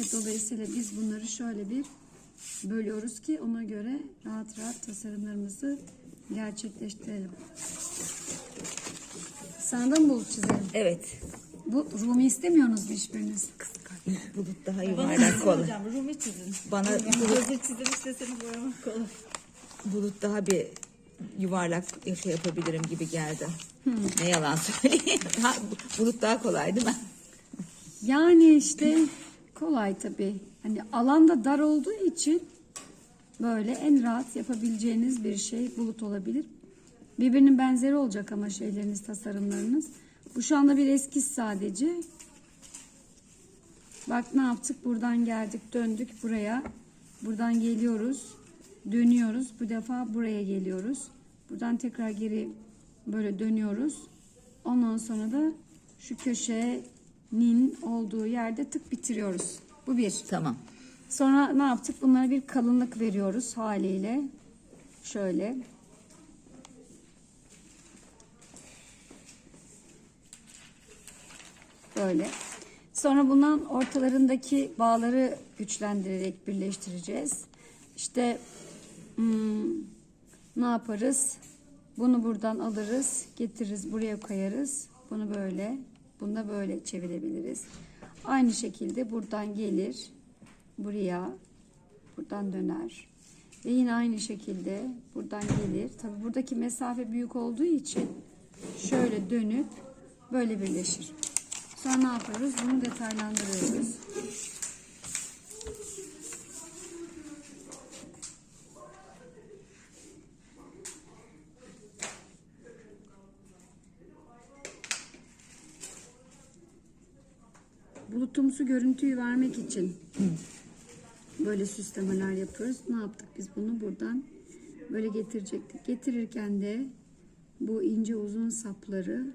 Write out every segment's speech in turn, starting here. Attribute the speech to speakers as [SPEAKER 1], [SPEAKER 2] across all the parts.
[SPEAKER 1] Ve dolayısıyla biz bunları şöyle bir bölüyoruz ki ona göre rahat rahat tasarımlarımızı gerçekleştirelim. Mı bulut çizelim?
[SPEAKER 2] Evet.
[SPEAKER 1] Bu Rumi istemiyorsunuz mu hiçbiriniz?
[SPEAKER 2] Bulut daha
[SPEAKER 3] Bana
[SPEAKER 2] yuvarlak
[SPEAKER 3] çizin hocam. Rumi çizin.
[SPEAKER 2] Bana bulut,
[SPEAKER 3] Gözü çizim isteseniz boyamak kolay.
[SPEAKER 2] bulut daha bir yuvarlak şey yapabilirim gibi geldi. Ne yalan söyleyeyim. Bulut daha kolay değil mi?
[SPEAKER 1] Yani işte kolay tabii. Hani alanda dar olduğu için böyle en rahat yapabileceğiniz bir şey bulut olabilir. Birbirinin benzeri olacak ama şeyleriniz, tasarımlarınız. Bu şu anda bir eskiz sadece. Bak ne yaptık? Buradan geldik, döndük buraya. Buradan geliyoruz, dönüyoruz. Bu defa buraya geliyoruz. Buradan tekrar geri böyle dönüyoruz. Ondan sonra da şu köşenin olduğu yerde tık bitiriyoruz. Bu bir.
[SPEAKER 2] Tamam.
[SPEAKER 1] Sonra ne yaptık? Bunlara bir kalınlık veriyoruz haliyle. Şöyle. Böyle. Sonra bundan ortalarındaki bağları güçlendirerek birleştireceğiz. İşte hmm, ne yaparız? Bunu buradan alırız, getiririz, buraya koyarız. Bunu böyle, bunu da böyle çevirebiliriz. Aynı şekilde buradan gelir, buraya, buradan döner. Ve yine aynı şekilde buradan gelir. Tabi buradaki mesafe büyük olduğu için şöyle dönüp böyle birleşir. Sonra ne yapıyoruz? Bunu detaylandırıyoruz. Bulutumsu görüntüyü vermek için böyle süslemeler yapıyoruz. Ne yaptık biz bunu buradan böyle getirecektik. Getirirken de bu ince uzun sapları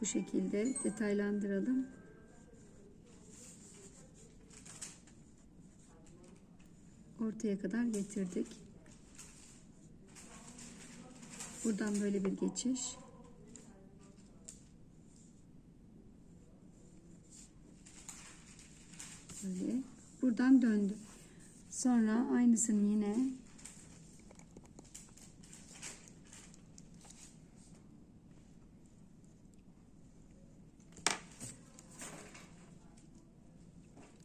[SPEAKER 1] bu şekilde detaylandıralım. Ortaya kadar getirdik. Buradan böyle bir geçiş. Böyle. Buradan döndü. Sonra aynısını yine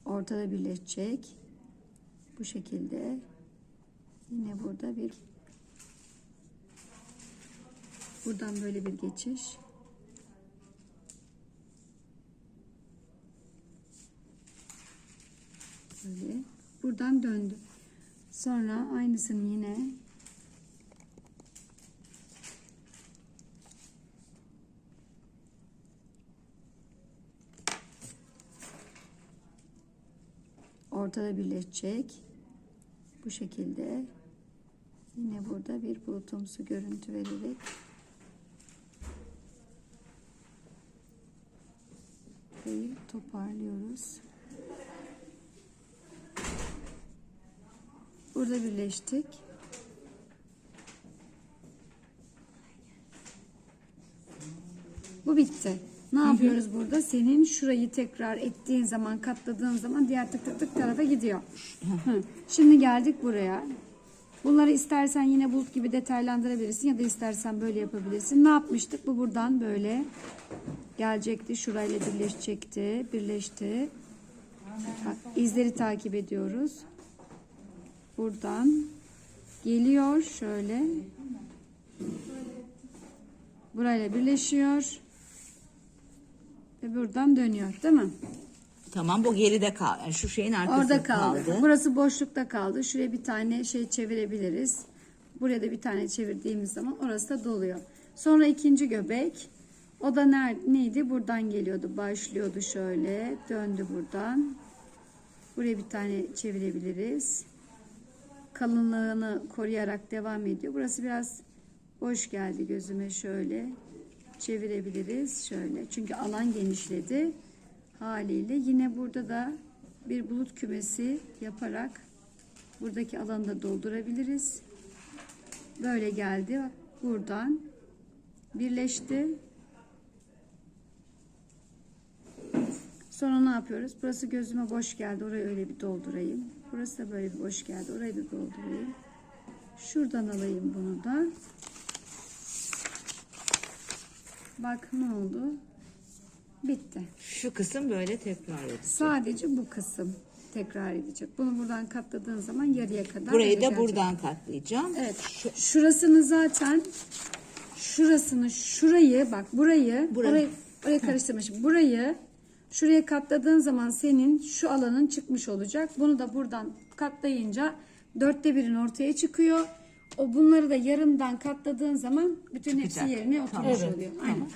[SPEAKER 1] ortada birleşecek. Bu şekilde yine burada bir buradan böyle bir geçiş. Böyle. Buradan döndü. Sonra aynısını yine ortada birleşecek. Bu şekilde yine burada bir bulutumsu görüntü vererek toparlıyoruz. Burada birleştik. Bu bitti. Ne yapıyoruz burada? Senin şurayı tekrar ettiğin zaman, katladığın zaman diğer tık tık tık tarafa gidiyor. Hı. Şimdi geldik buraya. Bunları istersen yine bulut gibi detaylandırabilirsin ya da istersen böyle yapabilirsin. Ne yapmıştık? Bu buradan böyle gelecekti. Şurayla birleşecekti. Birleşti. İzleri takip ediyoruz buradan geliyor şöyle burayla birleşiyor ve buradan dönüyor değil mi?
[SPEAKER 2] Tamam bu geride kaldı. Yani şu şeyin arkasında
[SPEAKER 1] Orada kaldı. Burası boşlukta kaldı. Şuraya bir tane şey çevirebiliriz. Buraya da bir tane çevirdiğimiz zaman orası da doluyor. Sonra ikinci göbek. O da ner neydi? Buradan geliyordu. Başlıyordu şöyle. Döndü buradan. Buraya bir tane çevirebiliriz. Kalınlığını koruyarak devam ediyor. Burası biraz boş geldi gözüme şöyle. Çevirebiliriz şöyle. Çünkü alan genişledi haliyle. Yine burada da bir bulut kümesi yaparak buradaki alanı da doldurabiliriz. Böyle geldi. Buradan birleşti. Sonra ne yapıyoruz? Burası gözüme boş geldi. Orayı öyle bir doldurayım. Burası da böyle bir boş geldi. Orayı da doldurayım. Şuradan alayım bunu da. Bak ne oldu? Bitti.
[SPEAKER 2] Şu kısım böyle tekrar edeceğiz.
[SPEAKER 1] Sadece bu kısım tekrar edecek. Bunu buradan katladığın zaman yarıya kadar
[SPEAKER 2] Burayı da
[SPEAKER 1] gelecek.
[SPEAKER 2] buradan katlayacağım.
[SPEAKER 1] Evet. Şurasını zaten şurasını şurayı bak burayı
[SPEAKER 2] Burayı.
[SPEAKER 1] orayı oraya karıştırmışım. Burayı şuraya katladığın zaman senin şu alanın çıkmış olacak. Bunu da buradan katlayınca dörtte birin ortaya çıkıyor. O bunları da yarımdan katladığın zaman bütün hepsi
[SPEAKER 2] Çıkacak.
[SPEAKER 1] yerine oturmuş
[SPEAKER 2] Tamam.
[SPEAKER 1] oluyor. Aynen.